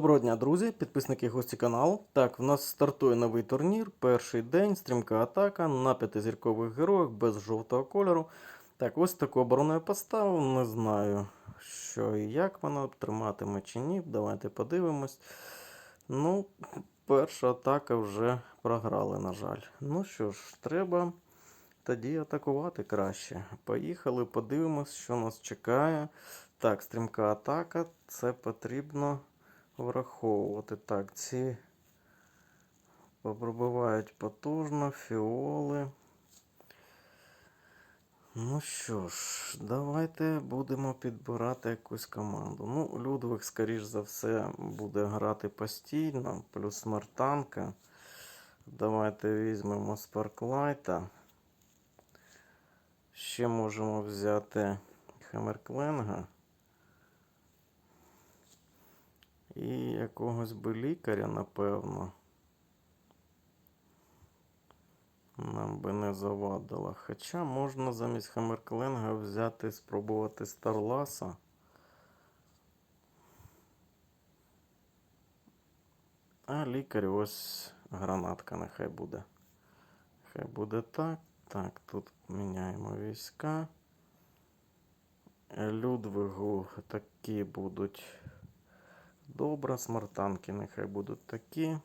Доброго дня, друзі, підписники гості каналу. Так, в нас стартує новий турнір. Перший день, стрімка атака на п'ятизіркових героях без жовтого кольору. Так, ось таку оборону я поставив. Не знаю, що і як вона триматиме чи ні. Давайте подивимось. Ну, перша атака вже програли, на жаль. Ну що ж, треба тоді атакувати краще. Поїхали, подивимось, що нас чекає. Так, стрімка атака. Це потрібно враховувати. Так, ці пробивають потужно, фіоли. Ну що ж, давайте будемо підбирати якусь команду. Ну, Людвиг, скоріш за все, буде грати постійно, плюс смертанка. Давайте візьмемо Спарклайта. Ще можемо взяти Хаммеркленга. І якогось би лікаря, напевно. Нам би не завадило. Хоча можна замість Хаммеркленга взяти, спробувати Старласа. А лікар ось гранатка нехай буде. Хай буде так. Так, тут міняємо війська. Людвигу такі будуть. Добре, смартанки нехай будуть такі.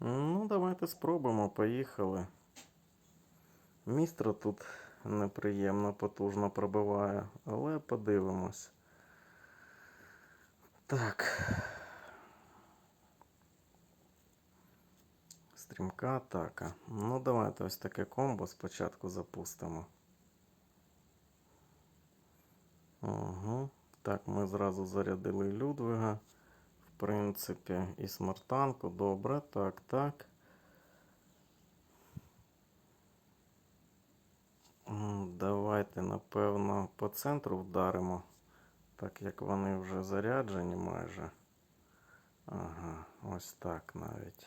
Ну, давайте спробуємо, поїхали. Містра тут неприємно, потужно пробиває, але подивимось. Так. Стрімка атака. Ну, давайте ось таке комбо спочатку запустимо. Угу. Так, ми зразу зарядили Людвига. Принципі, і смартанку. Добре, так, так. Давайте, напевно, по центру вдаримо, так як вони вже заряджені майже. Ага, ось так навіть.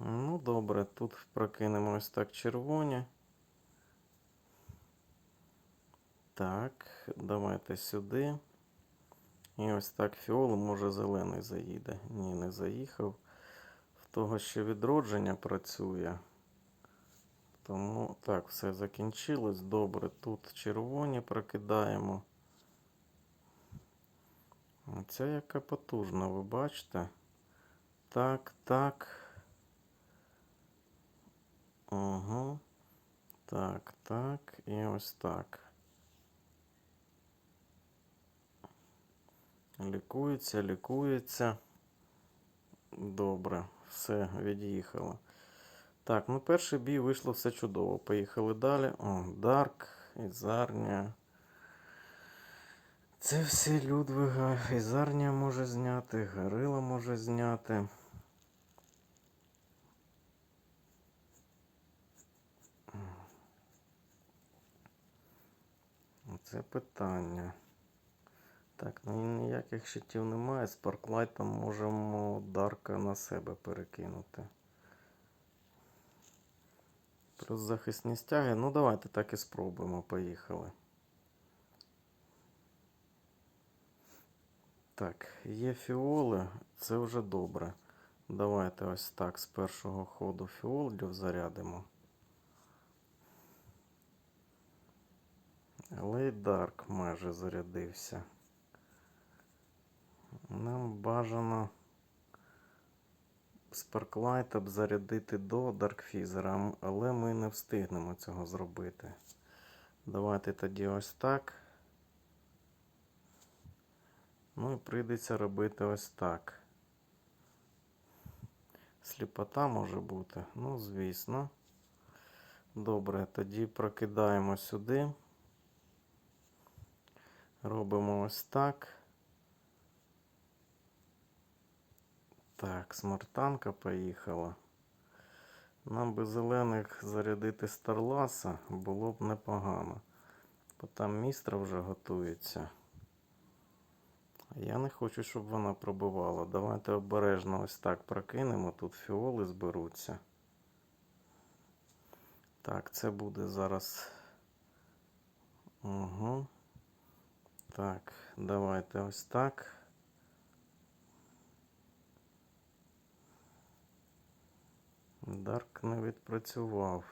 Ну, добре, тут прокинемо ось так червоні. Так, давайте сюди. І ось так фіол, може зелений заїде. Ні, не заїхав. В того ще відродження працює. Тому так, все закінчилось. Добре, тут червоні прокидаємо. Оця яка потужна, ви бачите? Так, так. Угу. Так, так. І ось так. Лікується, лікується. Добре, все, від'їхало. Так, ну перший бій вийшло все чудово. Поїхали далі. О, Дарк, Ізарня. Це все Людвига. Ізарня може зняти, Горила може зняти. Це питання. Так, ну ніяких щитів немає. З парклайтом можемо Дарка на себе перекинути. Плюс захисні стяги. Ну, давайте так і спробуємо. Поїхали. Так, є фіоли, це вже добре. Давайте ось так з першого ходу фіолів зарядимо. Але й Дарк майже зарядився. Нам бажано Sparklight б зарядити до Даркфізера, але ми не встигнемо цього зробити. Давайте тоді ось так. Ну і прийдеться робити ось так. Сліпота може бути, ну, звісно. Добре, тоді прокидаємо сюди. Робимо ось так. Так, смартанка поїхала. Нам би зелених зарядити Старласа було б непогано. Бо там містра вже готується. Я не хочу, щоб вона пробивала. Давайте обережно ось так прокинемо. Тут фіоли зберуться. Так, це буде зараз. Угу. Так, давайте ось так. Дарк не відпрацював.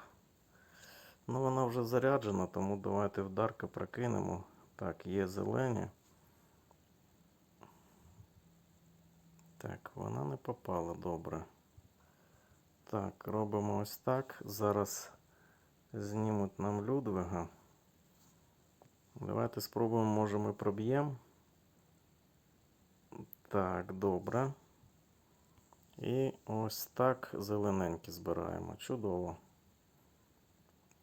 Ну, вона вже заряджена, тому давайте в Дарка прокинемо. Так, є зелені. Так, вона не попала добре. Так, робимо ось так. Зараз знімуть нам Людвига. Давайте спробуємо, може ми проб'ємо. Так, добре. І ось так зелененькі збираємо. Чудово.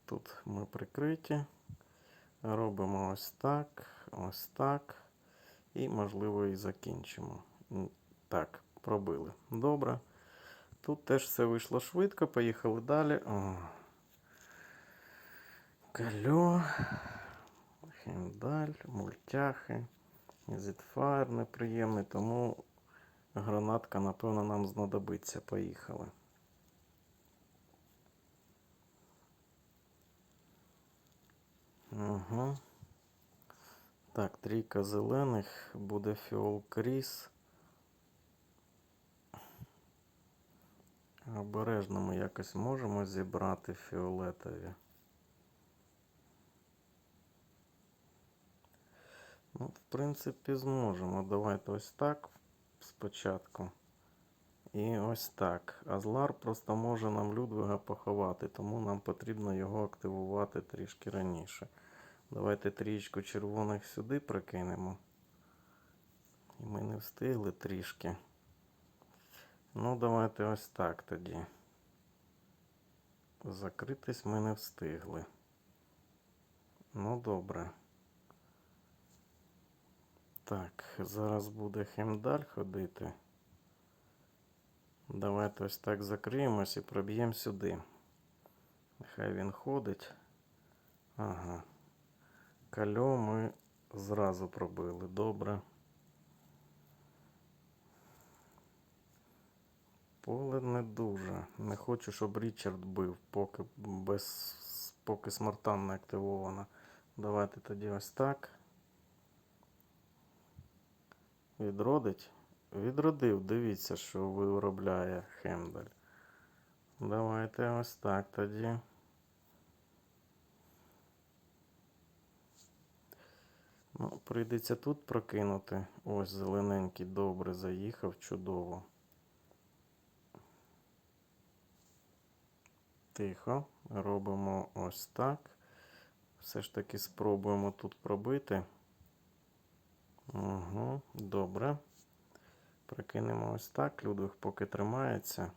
Тут ми прикриті. Робимо ось так, ось так. І, можливо, і закінчимо. Так, пробили. Добре. Тут теж все вийшло швидко. Поїхали далі. О. Кальо. Хендаль, мультяхи. Зітфайр неприємний, тому гранатка, напевно, нам знадобиться. Поїхали. Угу. Так, трійка зелених, буде фіол кріс. Обережно ми якось можемо зібрати фіолетові. Ну, в принципі, зможемо. Давайте ось так спочатку. І ось так. Азлар просто може нам Людвига поховати, тому нам потрібно його активувати трішки раніше. Давайте трієчку червоних сюди прикинемо. І ми не встигли трішки. Ну, давайте ось так тоді. Закритись ми не встигли. Ну, добре. Так, зараз буде Хемдаль ходити. Давайте ось так закриємось і проб'ємо сюди. Нехай він ходить. Ага. Кальо ми зразу пробили. Добре. Поле не дуже. Не хочу, щоб Річард бив, поки без поки смартан не активована. Давайте тоді ось так. Відродить? Відродив, дивіться, що виробляє Хемдаль. Давайте ось так тоді. Ну, прийдеться тут прокинути. Ось зелененький добре заїхав, чудово. Тихо. Робимо ось так. Все ж таки спробуємо тут пробити. Угу, добре. Прикинемо ось так. Людвиг поки тримається.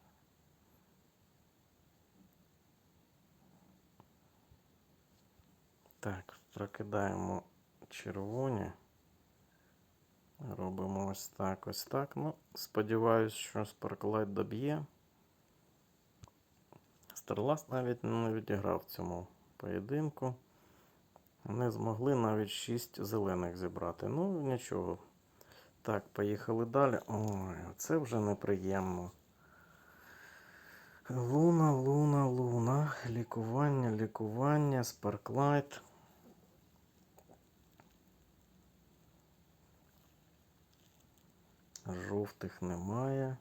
Так, прокидаємо червоні. Робимо ось так, ось так. Ну, сподіваюсь, що Sparklight доб'є. Старлас навіть не відіграв в цьому поєдинку. Не змогли навіть 6 зелених зібрати. Ну, нічого. Так, поїхали далі. Ой, це вже неприємно. Луна, луна, луна. Лікування, лікування, спарклайт. Жовтих немає.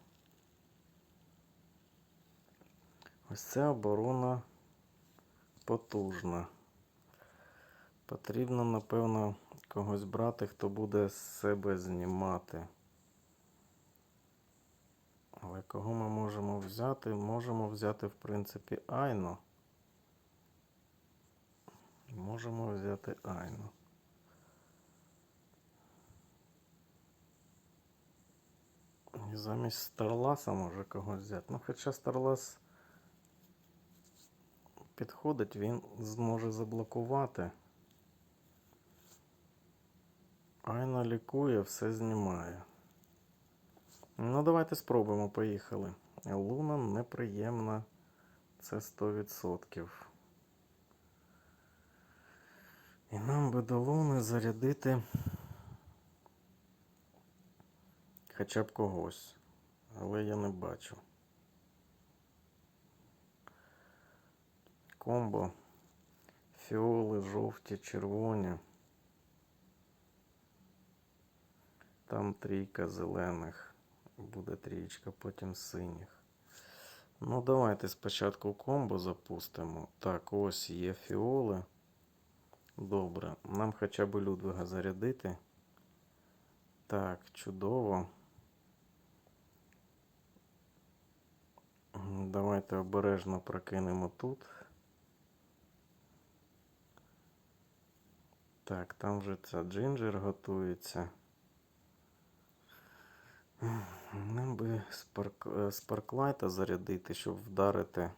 Ось ця оборона потужна. Потрібно, напевно, когось брати, хто буде з себе знімати. Але кого ми можемо взяти? Можемо взяти, в принципі, Айно. Можемо взяти Айно. І замість Старласа може когось взяти. Ну, хоча Старлас підходить, він зможе заблокувати. Айна лікує, все знімає. Ну, давайте спробуємо, поїхали. Луна неприємна. Це 100%. І нам би до луни зарядити хоча б когось. Але я не бачу. Комбо. Фіоли, жовті, червоні. Там трійка зелених. Буде трієчка, потім синіх. Ну, давайте спочатку комбо запустимо. Так, ось є фіоли. Добре. Нам хоча б Людвига зарядити. Так, чудово. Давайте обережно прокинемо тут. Так, там вже ця джинджер готується. Нам би спарк... е, спарклайта зарядити, щоб вдарити.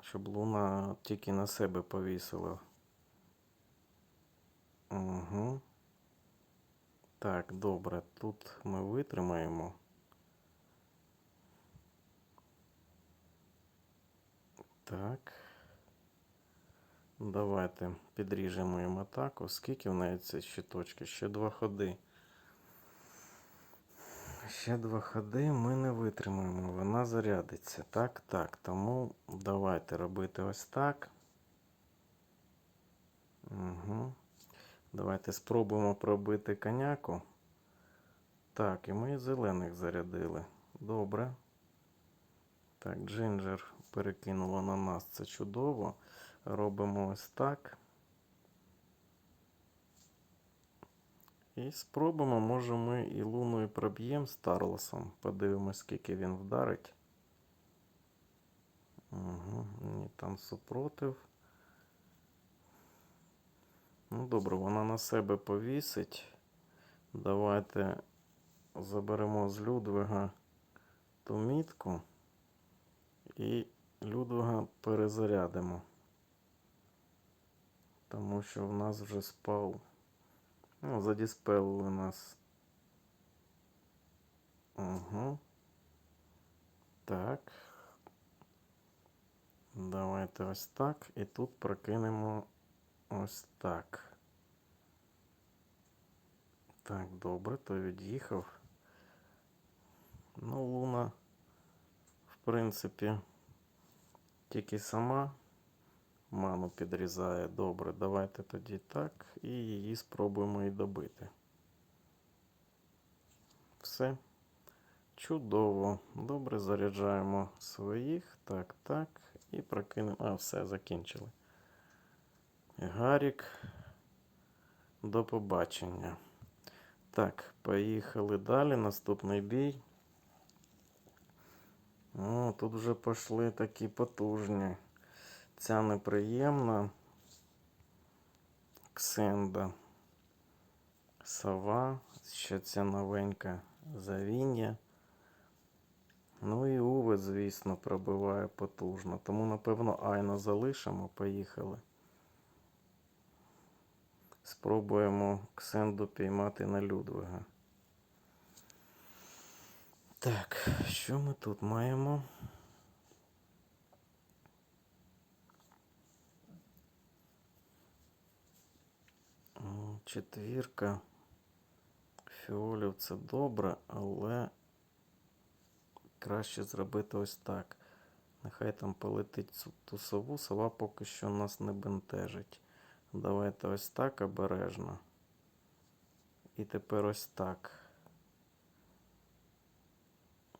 Щоб луна тільки на себе повісила. Угу. Так, добре. Тут ми витримаємо. Так. Давайте підріжемо їм атаку. Скільки в неї ці щиточки? Ще два ходи. Ще два ходи ми не витримаємо. Вона зарядиться. Так, так. Тому давайте робити ось так. Угу. Давайте спробуємо пробити коняку. Так, і ми зелених зарядили. Добре. Так, Джинджер перекинула на нас. Це чудово. Робимо ось так. І спробуємо, може ми і луною проб'ємо Старлосом. Подивимось, скільки він вдарить. Угу, ні, там супротив. Ну, добре, вона на себе повісить. Давайте заберемо з Людвига ту мітку і Людвига перезарядимо. Тому що в нас вже спав. Ну, задіспелили нас. Угу. Так. Давайте ось так. І тут прокинемо ось так. Так, добре, то від'їхав. Ну, Луна, в принципі, тільки сама ману підрізає. Добре, давайте тоді так. І її спробуємо і добити. Все. Чудово. Добре, заряджаємо своїх. Так, так. І прокинемо. А, все, закінчили. Гарік. До побачення. Так, поїхали далі. Наступний бій. О, тут вже пішли такі потужні. Ця неприємна. Ксенда. Сова. Ще ця новенька завіння. Ну і Уве, звісно, пробиває потужно. Тому, напевно, Айна залишимо. Поїхали. Спробуємо Ксенду піймати на Людвига. Так, що ми тут маємо? Четвірка. Фіолів це добре, але краще зробити ось так. Нехай там полетить цю- ту сову, сова поки що нас не бентежить. Давайте ось так обережно. І тепер ось так.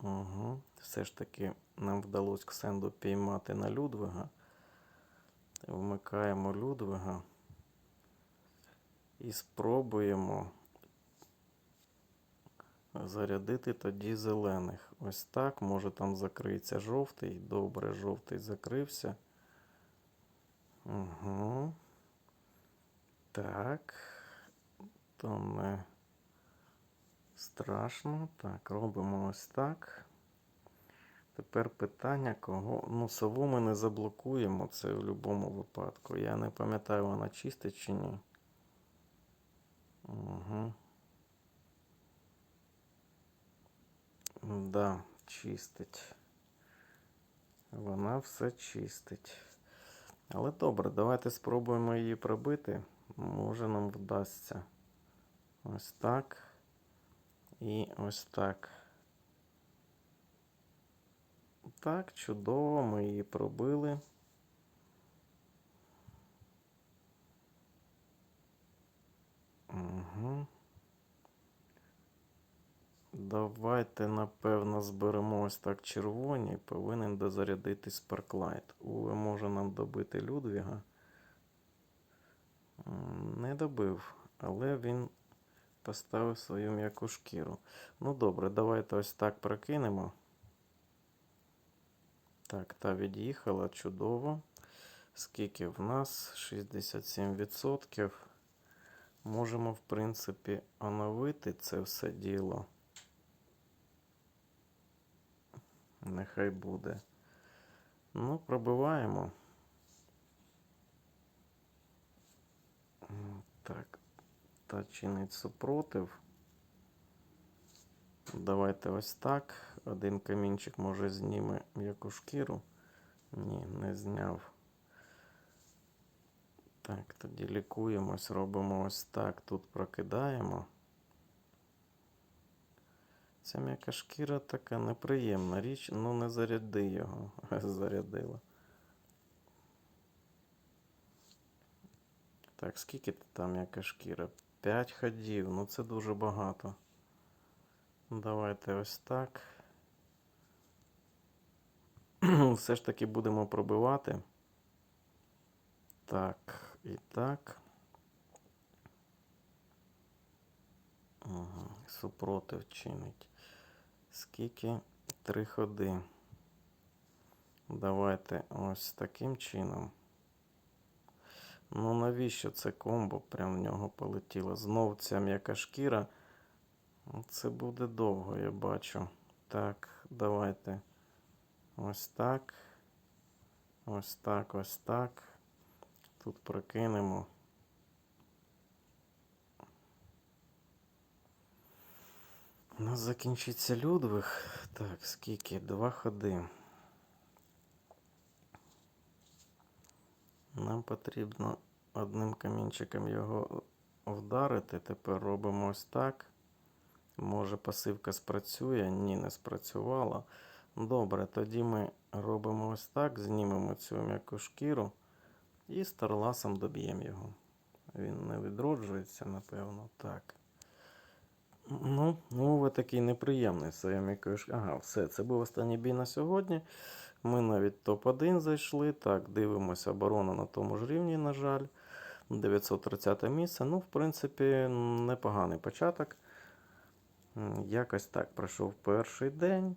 Угу. Все ж таки нам вдалося Ксенду піймати на Людвига. Вмикаємо Людвига. І спробуємо зарядити тоді зелених. Ось так. Може там закриється жовтий. Добре, жовтий закрився. Угу. Так. То не страшно. Так, робимо ось так. Тепер питання, кого. Ну, сову ми не заблокуємо це в будь-якому випадку. Я не пам'ятаю, вона чистить чи ні. Угу. Да, чистить. Вона все чистить. Але добре, давайте спробуємо її пробити. Може нам вдасться. Ось так. І ось так. Так, чудово, ми її пробили. Угу. Давайте, напевно, зберемо ось так червоні. Повинен дозарядити Спарклайт. Уве може нам добити Людвіга. Не добив, але він поставив свою м'яку шкіру. Ну добре, давайте ось так прокинемо. Так, та від'їхала чудово. Скільки в нас? 67%. Можемо, в принципі, оновити це все діло. Нехай буде. Ну, пробиваємо. Так, та чинить супротив. Давайте ось так. Один камінчик може зніме м'яку шкіру. Ні, не зняв. Так, тоді лікуємось, робимо ось так. Тут прокидаємо. Ця м'яка шкіра така неприємна річ, ну не заряди його. Зарядила. Так, скільки там м'яка шкіра? 5 ходів, ну це дуже багато. Давайте ось так. Все ж таки будемо пробивати. Так, і так. Угу. Супротив чинить. Скільки? Три ходи. Давайте ось таким чином. Ну навіщо це комбо прям в нього полетіло? Знов ця м'яка шкіра. Ну, Це буде довго, я бачу. Так, давайте. Ось так. Ось так, ось так. Тут прокинемо. У нас закінчиться Людвиг. Так, скільки? Два ходи. Нам потрібно одним камінчиком його вдарити. Тепер робимо ось так. Може пасивка спрацює? Ні, не спрацювала. Добре, тоді ми робимо ось так, знімемо цю м'яку шкіру і старласом доб'ємо його. Він не відроджується, напевно. Так. Ну, ну ви такий неприємний своєю м'якою. Ага, все, це був останній бій на сьогодні. Ми навіть топ-1 зайшли. Так, дивимося оборона на тому ж рівні, на жаль. 930 місце. Ну, в принципі, непоганий початок. Якось так пройшов перший день.